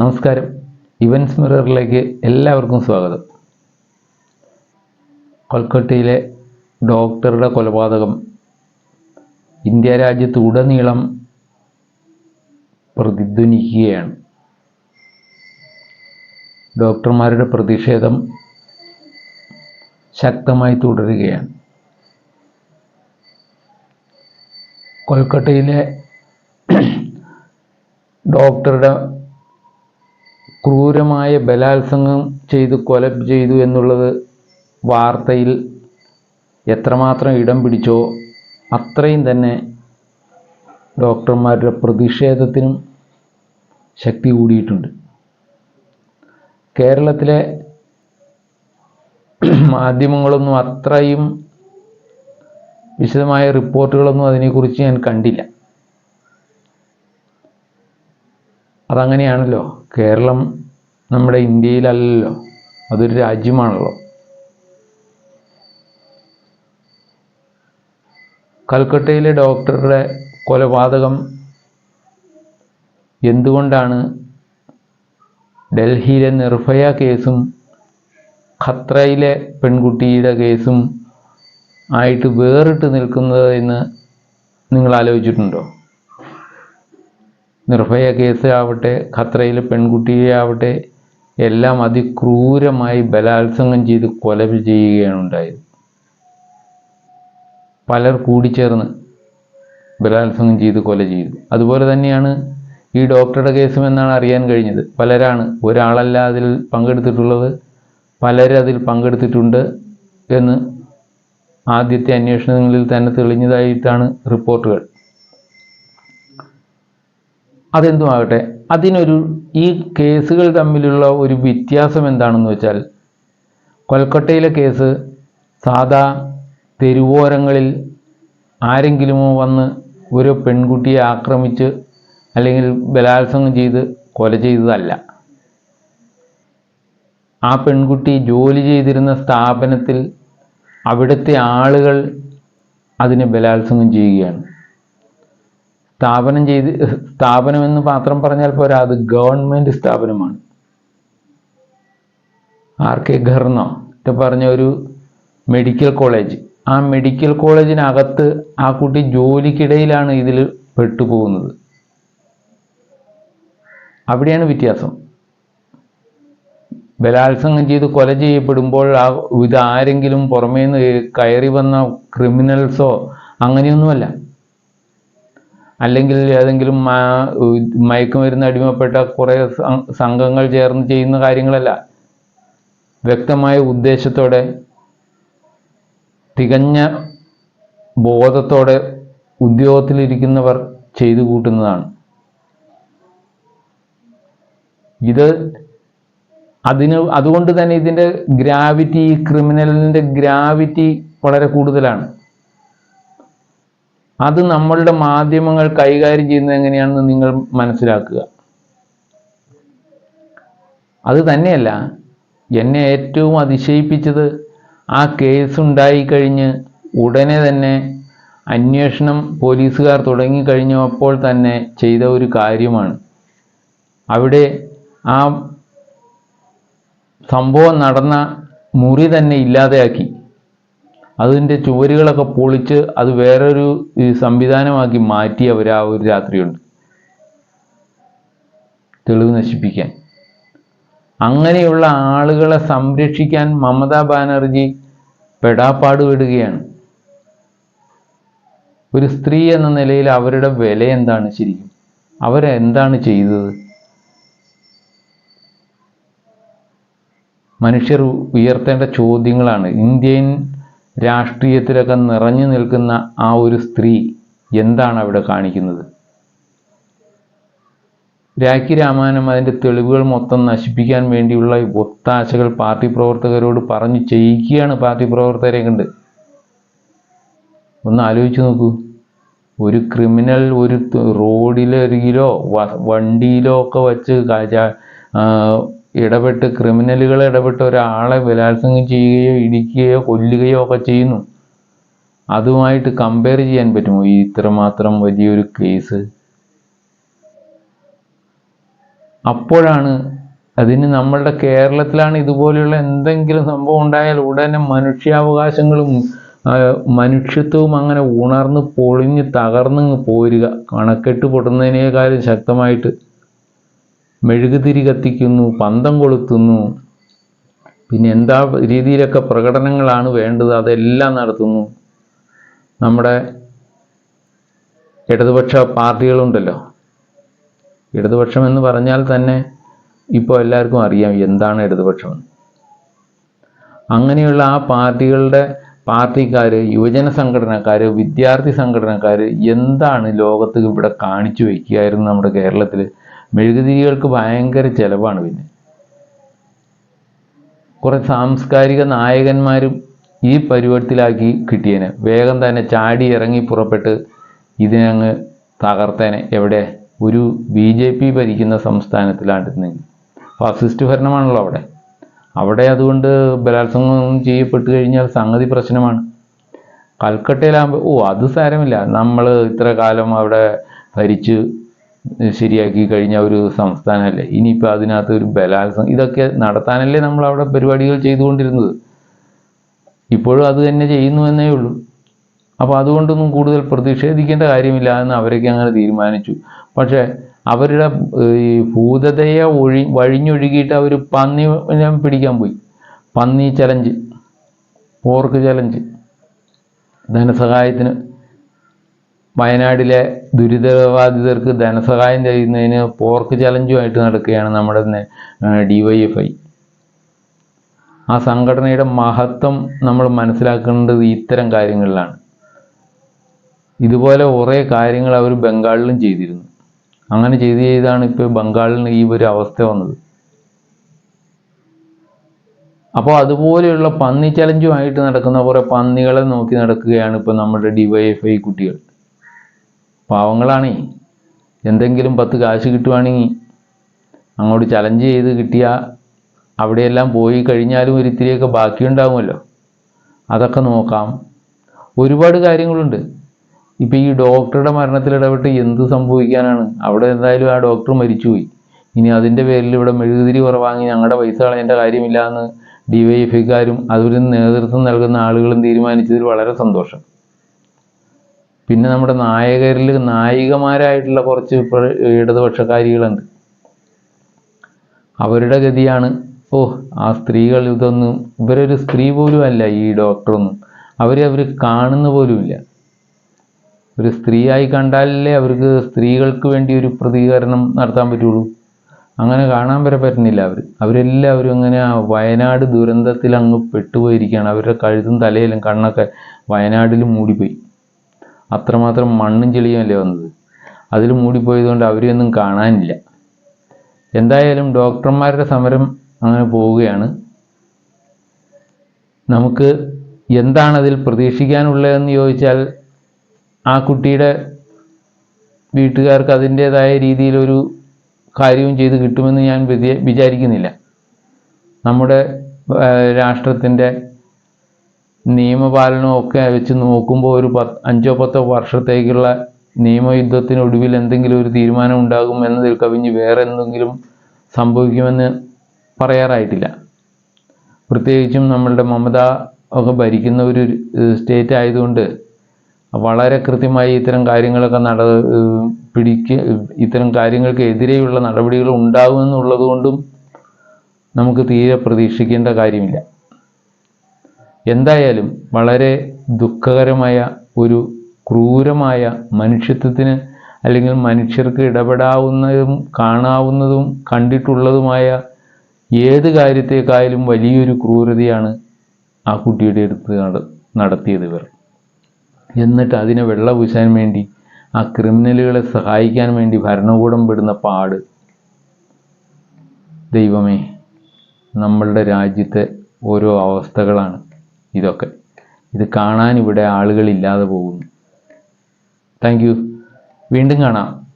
നമസ്കാരം. ഇവൻസ് മിററിലേക്ക് എല്ലാവർക്കും സ്വാഗതം. കൊൽക്കട്ടയിലെ ഡോക്ടറുടെ കൊലപാതകം. ഇന്ത്യ രാജ്യത്ത് ഉടനീളം പ്രതിധ്വനിക്കുകയാണ്. ഡോക്ടർമാരുടെ പ്രതിഷേധം ശക്തമായി തുടരുകയാണ്. കൊൽക്കട്ടയിലെ ഡോക്ടറുടെ ക്രൂരമായ ബലാത്സംഗം ചെയ്ത് കൊല ചെയ്തു എന്നുള്ളത് വാർത്തയിൽ എത്രമാത്രം ഇടം പിടിച്ചോ അത്രയും തന്നെ ഡോക്ടർമാരുടെ പ്രതിഷേധത്തിനും ശക്തി കൂടിയിട്ടുണ്ട്. കേരളത്തിലെ മാധ്യമങ്ങളൊന്നും അത്രയും വിശദമായ റിപ്പോർട്ടുകളൊന്നും അതിനെക്കുറിച്ച് ഞാൻ കണ്ടില്ല. അതങ്ങനെയാണല്ലോ. കേരളം നമ്മുടെ ഇന്ത്യയിലല്ലല്ലോ. അതൊരു രാജ്യമാണല്ലോ. കൽക്കട്ടയിലെ ഡോക്ടറുടെ കൊലപാതകം എന്തുകൊണ്ടാണ് ഡൽഹിയിലെ നിർഭയ കേസും ഖത്രയിലെ പെൺകുട്ടിയുടെ കേസും ആയിട്ട് വേറിട്ട് നിൽക്കുന്നത് എന്ന് നിങ്ങൾ ആലോചിച്ചിട്ടുണ്ടോ? നിർഭയ കേസ് ആവട്ടെ ഖത്രയിലെ പെൺകുട്ടിയെ ആവട്ടെ എല്ലാം അതിക്രൂരമായി ബലാത്സംഗം ചെയ്ത് കൊല ചെയ്യുകയാണ് ഉണ്ടായത് പലർ കൂടിച്ചേർന്ന് ബലാത്സംഗം ചെയ്ത് കൊല ചെയ്തു. അതുപോലെ തന്നെയാണ് ഈ ഡോക്ടറുടെ കേസും എന്നാണ് അറിയാൻ കഴിഞ്ഞത്. പലരാണ് ഒരാളല്ല അതിൽ പങ്കെടുത്തിട്ടുള്ളത് പലരതിൽ പങ്കെടുത്തിട്ടുണ്ട് എന്ന് ആദ്യത്തെ അന്വേഷണങ്ങളിൽ തന്നെ തെളിഞ്ഞതായിട്ടാണ് റിപ്പോർട്ടുകൾ. അതെന്തുമാകട്ടെ? അതിനൊരു ഈ കേസുകൾ തമ്മിലുള്ള ഒരു വ്യത്യാസം എന്താണെന്ന് വെച്ചാൽ കൊൽക്കട്ടയിലെ കേസ് സാധാ തെരുവോരങ്ങളിൽ ആരെങ്കിലുമോ വന്ന് ഒരു പെൺകുട്ടിയെ ആക്രമിച്ച് അല്ലെങ്കിൽ ബലാത്സംഗം ചെയ്ത് കൊല ചെയ്തതല്ല. ആ പെൺകുട്ടി ജോലി ചെയ്തിരുന്ന സ്ഥാപനത്തിൽ അവിടുത്തെ ആളുകൾ അതിനെ ബലാത്സംഗം ചെയ്യുകയാണ്. സ്ഥാപനം ചെയ്ത് സ്ഥാപനം എന്ന് മാത്രം പറഞ്ഞാൽ പോരാ അത് ഗവൺമെന്റ് സ്ഥാപനമാണ്. ആർ കെ ഖർണ പറഞ്ഞ ഒരു മെഡിക്കൽ കോളേജ്. ആ മെഡിക്കൽ കോളേജിനകത്ത് ആ കുട്ടി ജോലിക്കിടയിലാണ് ഇതിൽ പെട്ടുപോകുന്നത്. അവിടെയാണ് വ്യത്യാസം. ബലാത്സംഗം ചെയ്ത് കൊല ചെയ്യപ്പെടുമ്പോൾ ആ ഇതാരെങ്കിലും പുറമേ നിന്ന് കയറി വന്ന ക്രിമിനൽസോ അങ്ങനെയൊന്നുമല്ല. അല്ലെങ്കിൽ ഏതെങ്കിലും മയക്കുമരുന്ന് അടിമപ്പെട്ട കുറേ സംഘങ്ങൾ ചേർന്ന് ചെയ്യുന്ന കാര്യങ്ങളല്ല. വ്യക്തമായ ഉദ്ദേശത്തോടെ തികഞ്ഞ ബോധത്തോടെ ഉദ്യോഗത്തിലിരിക്കുന്നവർ ചെയ്തു കൂട്ടുന്നതാണ്. ഇത് അതിന് അതുകൊണ്ട് തന്നെ ഇതിന്റെ ഗ്രാവിറ്റി ക്രിമിനലിന്റെ ഗ്രാവിറ്റി വളരെ കൂടുതലാണ്. അത് നമ്മളുടെ മാധ്യമങ്ങൾ കൈകാര്യം ചെയ്യുന്നത് എങ്ങനെയാണെന്ന് നിങ്ങൾ മനസ്സിലാക്കുക. അത് തന്നെയല്ല എന്നെ ഏറ്റവും അതിശയിപ്പിച്ചത് ആ കേസ് ഉണ്ടായിക്കഴിഞ്ഞ് ഉടനെ തന്നെ അന്വേഷണം പോലീസുകാർ തുടങ്ങിക്കഴിഞ്ഞപ്പോൾ തന്നെ ചെയ്ത ഒരു കാര്യമാണ്. അവിടെ ആ സംഭവം നടന്ന മുറി തന്നെ ഇല്ലാതെയാക്കി. അതിന്റെ ചുവരുകളൊക്കെ പൊളിച്ച് അത് വേറൊരു സംവിധാനമാക്കി മാറ്റി അവർ ആ ഒരു രാത്രിയുണ്ട്. തെളിവ് നശിപ്പിക്കാൻ. അങ്ങനെയുള്ള ആളുകളെ സംരക്ഷിക്കാൻ മമതാ ബാനർജി പെടാപ്പാട് വിടുകയാണ് ഒരു സ്ത്രീ എന്ന നിലയിൽ അവരുടെ വില എന്താണ് ശരിക്കും? അവരെന്താണ് ചെയ്തത്? മനുഷ്യർ ഉയർത്തേണ്ട ചോദ്യങ്ങളാണ്. ഇന്ത്യൻ രാഷ്ട്രീയത്തിലൊക്കെ നിറഞ്ഞു നിൽക്കുന്ന ആ ഒരു സ്ത്രീ എന്താണ് അവിടെ കാണിക്കുന്നത്? രാഖി രാമായണം അതിന്റെ തെളിവുകൾ മൊത്തം നശിപ്പിക്കാൻ വേണ്ടിയുള്ള ഒത്താശകൾ പാർട്ടി പ്രവർത്തകരോട് പറഞ്ഞു ചെയ്യിക്കുകയാണ് പാർട്ടി പ്രവർത്തകരെ കണ്ട്. ഒന്ന് ആലോചിച്ച് നോക്കൂ. ഒരു ക്രിമിനൽ ഒരു റോഡിലരികിലോ വണ്ടിയിലോ ഒക്കെ വച്ച് ഇടപെട്ട് ക്രിമിനലുകൾ ഇടപെട്ട് ഒരാളെ ബലാത്സംഗം ചെയ്യുകയോ ഇടിക്കുകയോ കൊല്ലുകയോ ഒക്കെ ചെയ്യുന്നു. അതുമായിട്ട് കമ്പയർ ചെയ്യാൻ പറ്റുമോ? ഈ ഇത്രമാത്രം വലിയൊരു കേസ് അപ്പോഴാണ് അതിന് നമ്മളുടെ കേരളത്തിലാണ് ഇതുപോലെയുള്ള എന്തെങ്കിലും സംഭവം ഉണ്ടായാൽ ഉടനെ മനുഷ്യാവകാശങ്ങളും മനുഷ്യത്വവും അങ്ങനെ ഉണർന്ന് പൊളിഞ്ഞ് തകർന്നു പോരുക. കണക്കെട്ട് പൊട്ടുന്നതിനേക്കാളും ശക്തമായിട്ട് മെഴുകുതിരി കത്തിക്കുന്നു പന്തം കൊളുത്തുന്നു. പിന്നെ എന്താ രീതിയിലൊക്കെ പ്രകടനങ്ങളാണ് വേണ്ടത് അതെല്ലാം നടത്തുന്നു. നമ്മുടെ ഇടതുപക്ഷ പാർട്ടികളുണ്ടല്ലോ. ഇടതുപക്ഷം എന്ന് പറഞ്ഞാൽ തന്നെ ഇപ്പോൾ എല്ലാവർക്കും അറിയാം എന്താണ് ഇടതുപക്ഷം. അങ്ങനെയുള്ള ആ പാർട്ടികളുടെ പാർട്ടിക്കാർ യുവജന സംഘടനക്കാർ വിദ്യാർത്ഥി സംഘടനക്കാർ എന്താണ് ലോകത്ത് ഇവിടെ കാണിച്ചു വയ്ക്കുകയായിരുന്നു നമ്മുടെ കേരളത്തിൽ മെഴുകുതിരികൾക്ക് ഭയങ്കര ചിലവാണ് പിന്നെ. കുറേ സാംസ്കാരിക നായകന്മാരും ഈ പരുവത്തിലാക്കി കിട്ടിയേനെ. വേഗം തന്നെ ചാടി ഇറങ്ങി പുറപ്പെട്ട് ഇതിനങ്ങ് തകർത്തേനെ. എവിടെ? ഒരു ബി ജെ പി ഭരിക്കുന്ന സംസ്ഥാനത്തിലാണ്ടിരുന്നെങ്കിൽ ഫാസിസ്റ്റ് ഭരണമാണല്ലോ അവിടെ. അവിടെ അതുകൊണ്ട് ബലാത്സംഗം ചെയ്യപ്പെട്ട് കഴിഞ്ഞാൽ സംഗതി പ്രശ്നമാണ്. കൽക്കട്ടയിലാകുമ്പോൾ ഓ അത് സാരമില്ല. നമ്മൾ ഇത്ര കാലം അവിടെ ഭരിച്ച് ശരിയാക്കി കഴിഞ്ഞ ഒരു സംസ്ഥാനമല്ലേ? ഇനിയിപ്പോൾ അതിനകത്ത് ഒരു ബലാത്സംഗം ഇതൊക്കെ നടത്താനല്ലേ നമ്മൾ അവിടെ പരിപാടികൾ ചെയ്തുകൊണ്ടിരുന്നത്? ഇപ്പോഴും അത് തന്നെ ചെയ്യുന്നു എന്നേ ഉള്ളൂ. അപ്പോൾ അതുകൊണ്ടൊന്നും കൂടുതൽ പ്രതിഷേധിക്കേണ്ട കാര്യമില്ല എന്ന് അവരൊക്കെ അങ്ങനെ തീരുമാനിച്ചു. പക്ഷേ അവരുടെ ഈ ഭൂതതയെ ഒഴി വഴിഞ്ഞൊഴുകിയിട്ട് അവർ പന്നി പിടിക്കാൻ പോയി. പന്നി ചലഞ്ച് പോർക്ക് ചലഞ്ച് ധനസഹായത്തിന് വയനാടിലെ ദുരിതബാധിതർക്ക് ധനസഹായം ചെയ്യുന്നതിന് പോർക്ക് ചലഞ്ചുമായിട്ട് നടക്കുകയാണ് നമ്മുടെ ഡി വൈ എഫ് ഐ ആ സംഘടനയുടെ മഹത്വം നമ്മൾ മനസ്സിലാക്കേണ്ടത് ഇത്തരം കാര്യങ്ങളിലാണ്. ഇതുപോലെ കുറേ കാര്യങ്ങൾ അവർ ബംഗാളിലും ചെയ്തിരുന്നു. അങ്ങനെ ചെയ്ത് ചെയ്താണ് ഇപ്പോൾ ബംഗാളിന് ഈ ഒരു അവസ്ഥ വന്നത്. അപ്പോൾ അതുപോലെയുള്ള പന്നി ചലഞ്ചുമായിട്ട് നടക്കുന്ന കുറേ പന്നികളെ നോക്കി നടക്കുകയാണ് ഇപ്പോൾ നമ്മുടെ ഡിവൈഎഫ്ഐ കുട്ടികൾ. പാവങ്ങളാണേ. എന്തെങ്കിലും പത്ത് കാശ് കിട്ടുവാണെങ്കിൽ അങ്ങോട്ട് ചലഞ്ച് ചെയ്ത് കിട്ടിയ അവിടെയെല്ലാം പോയി കഴിഞ്ഞാലും ഒരു ഇത്തിരിയൊക്കെ ബാക്കിയുണ്ടാകുമല്ലോ അതൊക്കെ നോക്കാം. ഒരുപാട് കാര്യങ്ങളുണ്ട്. ഇപ്പോൾ ഈ ഡോക്ടറുടെ മരണത്തിൽ ഇടപെട്ട് എന്ത് സംഭവിക്കാനാണ്? അവിടെ എന്തായാലും ആ ഡോക്ടർ മരിച്ചുപോയി. ഇനി അതിന്റെ പേരിൽ ഇവിടെ മെഴുകുതിരി കുറവാങ്ങി ഞങ്ങളുടെ പൈസ കളയേണ്ട കാര്യമില്ല എന്ന് ഡി വൈ നേതൃത്വം നൽകുന്ന ആളുകളും തീരുമാനിച്ചതിൽ വളരെ സന്തോഷം. പിന്നെ നമ്മുടെ നായകരിൽ നായികമാരായിട്ടുള്ള കുറച്ച് ഇടതുപക്ഷക്കാരികളുണ്ട്. അവരുടെ ഗതിയാണ് ഓ ആ സ്ത്രീകൾ ഇതൊന്നും ഇവരൊരു സ്ത്രീ പോലും അല്ല ഈ ഡോക്ടറൊന്നും. അവരെ അവർ കാണുന്ന പോലുമില്ല ഒരു സ്ത്രീയായി കണ്ടാലല്ലേ അവർക്ക് സ്ത്രീകൾക്ക് വേണ്ടി ഒരു പ്രതികരണം നടത്താൻ പറ്റുള്ളൂ. അങ്ങനെ കാണാൻ വരെ പറ്റുന്നില്ല അവർ അവരെല്ലാവരും അങ്ങനെ വയനാട് ദുരന്തത്തിൽ അങ്ങ് പെട്ടുപോയിരിക്കുകയാണ്. അവരുടെ കഴുത്തും തലയിലും കണ്ണൊക്കെ വയനാട്ടിൽ മൂടിപ്പോയി. അത്രമാത്രം മണ്ണും ചെളിയും അല്ലേ വന്നത്? അതിൽ മൂടിപ്പോയതുകൊണ്ട് അവരെയൊന്നും കാണാനില്ല. എന്തായാലും ഡോക്ടർമാരുടെ സമരം അങ്ങനെ പോവുകയാണ്. നമുക്ക് എന്താണ് അതിൽ പ്രതീക്ഷിക്കാനുള്ളതെന്ന് ചോദിച്ചാൽ ആ കുട്ടിയുടെ വീട്ടുകാർക്ക് അതിന്റേതായ രീതിയിലൊരു കാര്യവും ചെയ്ത് കിട്ടുമെന്ന് ഞാൻ വിചാരിക്കുന്നില്ല. നമ്മുടെ രാഷ്ട്രത്തിന്റെ നിയമപാലനവും ഒക്കെ വെച്ച് നോക്കുമ്പോൾ ഒരു പത്ത് അഞ്ചോ പത്തോ വർഷത്തേക്കുള്ള നിയമയുദ്ധത്തിനൊടുവിൽ എന്തെങ്കിലും ഒരു തീരുമാനം ഉണ്ടാകും എന്നതിൽ കവിഞ്ഞ് വേറെ എന്തെങ്കിലും സംഭവിക്കുമെന്ന് പറയാറായിട്ടില്ല. പ്രത്യേകിച്ചും നമ്മളുടെ മമത ഒക്കെ ഭരിക്കുന്ന ഒരു സ്റ്റേറ്റ് ആയതുകൊണ്ട് വളരെ കൃത്യമായി ഇത്തരം കാര്യങ്ങളൊക്കെ നട പിടിക്ക ഇത്തരം കാര്യങ്ങൾക്ക് എതിരെയുള്ള നടപടികൾ ഉണ്ടാകുമെന്നുള്ളത് കൊണ്ടും നമുക്ക് തീരെ പ്രതീക്ഷിക്കേണ്ട കാര്യമില്ല. എന്തായാലും വളരെ ദുഃഖകരമായ ഒരു ക്രൂരമായ മനുഷ്യത്വത്തിന് അല്ലെങ്കിൽ മനുഷ്യർക്ക് ഇടപെടാവുന്നതും കാണാവുന്നതും കണ്ടിട്ടുള്ളതുമായ ഏത് കാര്യത്തേക്കായാലും വലിയൊരു ക്രൂരതയാണ് ആ കുട്ടിയുടെ അടുത്ത് നടത്തിയത് ഇവർ. എന്നിട്ട് അതിനെ വെള്ളപൂശാൻ വേണ്ടി ആ ക്രിമിനലുകളെ സഹായിക്കാൻ വേണ്ടി ഭരണകൂടം പെടുന്ന പാട്. ദൈവമേ നമ്മളുടെ രാജ്യത്തെ ഓരോ അവസ്ഥകളാണ്. ഇതൊക്കെ. ഇത് കാണാൻ ഇവിടെ ആളുകളില്ലാതെ പോകുന്നു. താങ്ക് വീണ്ടും കാണാം.